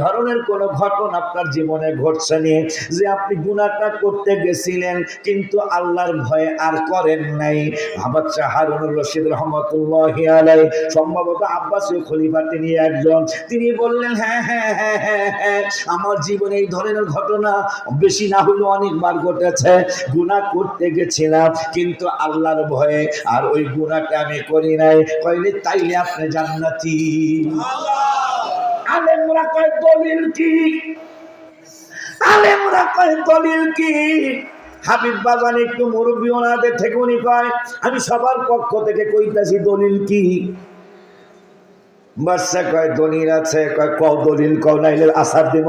ধরনের কোন ঘটনা আপনার জীবনে ঘটছে নি যে আপনি গুনাহটা করতে গেছিলেন, কিন্তু আল্লাহর ভয়ে আর করেন নাই? বাচ্চা হারুনুর রশিদ রহমতুল্লাহ আলাই সম্ভবত আব্বাসীয় খলিফা তিনি একজন। তিনি বললেন হ্যাঁ হ্যাঁ হ্যাঁ হ্যাঁ হ্যাঁ আমার জীবনে এই ধরনের ঘটনা বেশি না হলেও অনেকবার ঘটেছে। গুনাহ করতে গেছিলাম, কিন্তু আল্লাহর ভয়ে আর ওই গুনাহটা আমি করি নাই। কইলে তাইলে আপনি জান্নাতি। আলেমরা কয়, দলিল কি? আলেমরা কয়, দলিল কি? হাবিব বাজান একটু মুরব্বী ওনাদের থেকে উনি কয়, আমি সবার পক্ষ থেকে কইতাছি দলিল কি? বাচ্চা কয়, দলিল আছে। কয় ক দলিল, কও নাইলে আসার দিব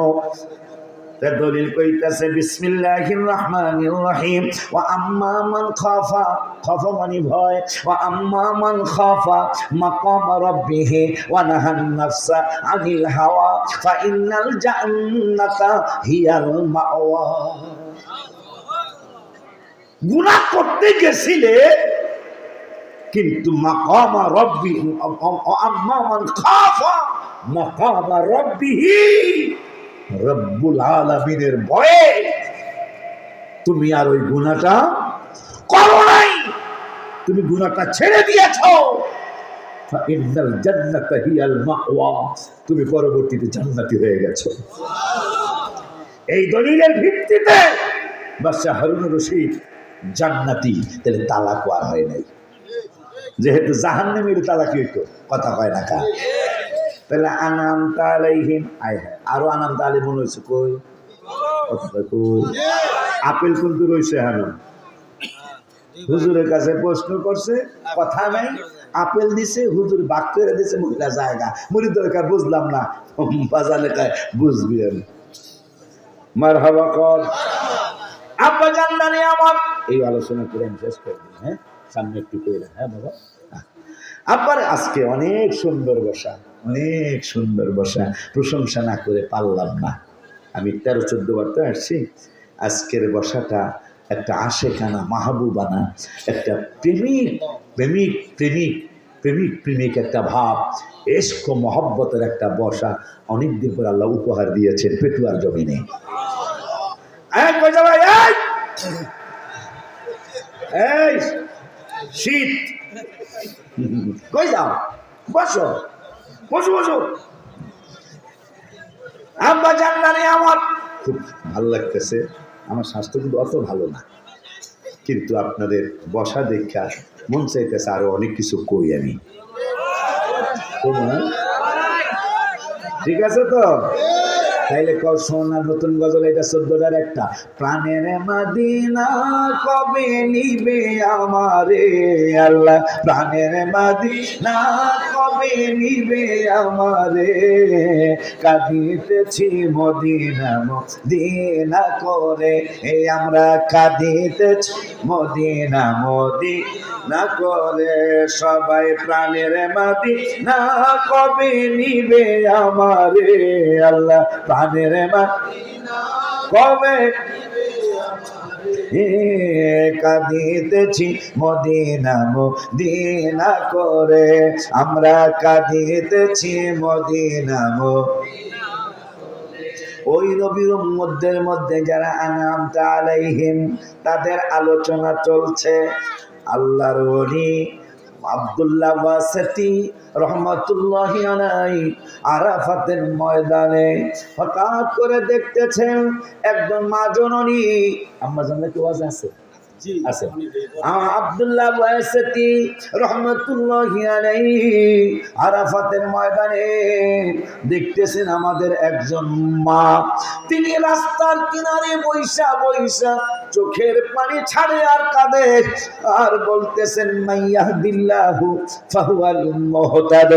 দলিল কইতাছে, বিসমিল্লাহির রহমানির রহিম। ওয়া আম্মা মান খাফা। খাফা মানে ভয়। ওয়া আম্মা মান খাফা মাকাম রাব্বিহ ওয়া নাহান নাফসা আনিল হাওয়া। ফা ইন্নাল জান্নাতা হিয়াল মাওয়া। গুনাহ করতে গেছিলে, কিন্তু মাকামা রব্বি আম্মা মান খাফা মাকামা রব্বিহি রব্বুল আলামিনের ভয়ে তুমি আর ওই গুনাহটা করো নাই। তুমি গুনাহটা ছেড়ে দিয়েছ। তুমি পরবর্তীতে জান্নাতি হয়ে গেছো। এই দলিলের ভিত্তিতে বাদশাহ হারুন রশিদ জান্নাতি। তাহলে তালাক আর হয় নাই। যেহেতু জাহান্নামের তালাক কথা কয় না কা তাহলে আনাম তালাইহিম আয় হ্যাঁ আরও আনাম তালে মনে হয়েছে কই? আপেল কিন্তু রয়েছে হানুন হুজুরের কাছে প্রশ্ন করছে কথা নাই আপেল দিছে হুজুর বাক করে দিছে মহিলা জায়গা মুড়ি দরকার বুঝলাম না বাজালে কায় বুঝবি আমি। মার হাবা কর। আব্বা জানলানি আমার। এই আলোচনা করে আমি শেষ করে হ্যাঁ? সামনে একটু করে হ্যাঁ বাবা? আব্বার আজকে অনেক সুন্দর বসা। অনেক সুন্দর বসা প্রশংসা না করে পারলাম না। আমি তেরো, চোদ্দ বার তো আসছি। আজকের বসাটা একটা আশেখানা, মাহবুবানা, একটা প্রেমিক প্রেমিক প্রেমিক প্রেমিক প্রেমিক একটা ভাব এস্ক মহব্বতের একটা বসা। অনেক দিন পর আল্লাহ উপহার দিয়েছেন পেটুয়ার জমিনে। শীত। কই যাও? বসো। বসো বসো। আব্বা জান্নারে আমার। খুব ভালো লাগতেছে। আমার স্বাস্থ্য কিন্তু অত ভালো না। কিন্তু আপনাদের বসা দেখা মন চাইতেছে আরও অনেক কিছু কই আমি। ঠিক আছে তো? তাইলে কও সোনা নতুন গজল, এটা চোদ্দটার একটা। প্রাণের মাদিনা কবে নিবে আমারে আল্লাহ? প্রাণের মাদিনা কবে নিবে আমারে? কাঁদিতেছি মদিনা মদিনা করে। এই আমরা কাঁদিতেছি মদিনা মদিনা করে। সবাই প্রাণের মাদিনা কবে নিবে আমারে আল্লাহ? প্রাণের কবে? কাঁদিতেছি মদিনা মদিনা করে। আমরা কাঁদিতেছি মদিনা ওই নবীর মধ্যের মধ্যে যারা আনাম আলাইহিম, তাদের আলোচনা চলছে। আল্লাহর আব্দুল্লাহ ওয়াসেতি রহমতুল্লাহ আলাই আরাফাতের ময়দানে হঠাৎ করে দেখতেছেন একজন মা জননী। কেউ আজ আছে? আছে। আব্দুল্লাহ ওয়াসেতি রহমতুল্লাহ আরাফাতের ময়দানে দেখতেছেন আমাদের একজন মা। তিনি রাস্তার কিনারে বৈশা বৈশা চোখের পানি ছাড়ে আর কাঁদে আর বলতেছেন মাইয়া দিল্লাহু ফাহুয়াল মুহতাদ।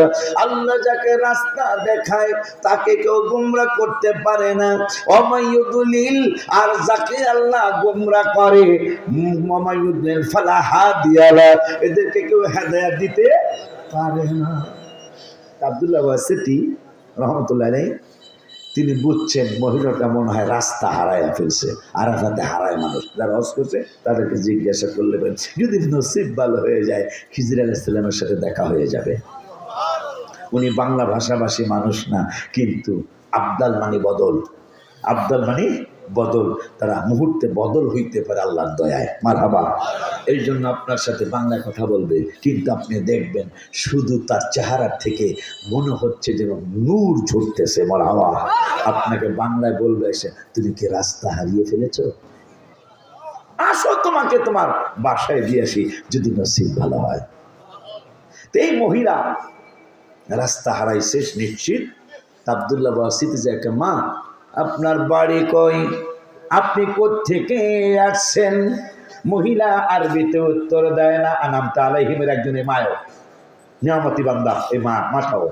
আল্লাহ যাকে রাস্তা দেখায় তাকে কেউ গুমরা করতে পারে না। অমায়ুদুলিল আর যাকে আল্লাহ গুমরা করে অমায়ুদুলিল ফালা হাদিয়ালা এদেরকে কেউ হেদায়াত দিতে পারে না। আব্দুল্লাহ ওয়াসিটি রহমতুল্লাহ নেই তিনি বুঝছেন মহিলাটা মনে হয়, রাস্তা হারাইয়া ফেলছে আর আরাফাতে হারায় মানুষ। যারা হজ করছে, তাদেরকে জিজ্ঞাসা করলে যদি নসিব ভালো হয়ে যায়, খিজির আলাইসাল্লামের সাথে দেখা হয়ে যাবে। উনি বাংলা ভাষাভাষী মানুষ না, কিন্তু আবদাল মানে বদল। আবদাল মানে বদল, তারা মুহূর্তে বদল হইতে পারে আল্লাহর দয়ায়। মার হাবা এই জন্য আপনার সাথে বাংলায় কথা বলবে, কিন্তু আপনি দেখবেন শুধু তার চেহারার থেকে মনে হচ্ছে যেন নূর ঝরতেছে মার হাবা আপনাকে বাংলায় বলবে এসে, তুমি কি রাস্তা হারিয়ে ফেলেছো? আসো তোমাকে তোমার বাসায় দিয়ে আসি, যদি নসিব ভালো হয়। তো এই মহিলা রাস্তা হারাই শেষ নিশ্চিত। আবদুল্লাহ বাসিতে যায় মা আপনার বাড়ি কই? আপনি কোথেকে আসছেন? মহিলা আরবিতে উত্তর দেয় না, আনাম হিমের একজনের মায়ও। নিয়ামতি বান্দা, এ মা, মাথাও।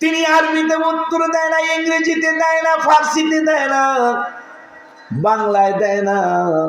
তিনি আরবিতে উত্তর দেয় না, ইংরেজিতে দেয় না, ফার্সিতে দেয় না, বাংলায় দেয় না।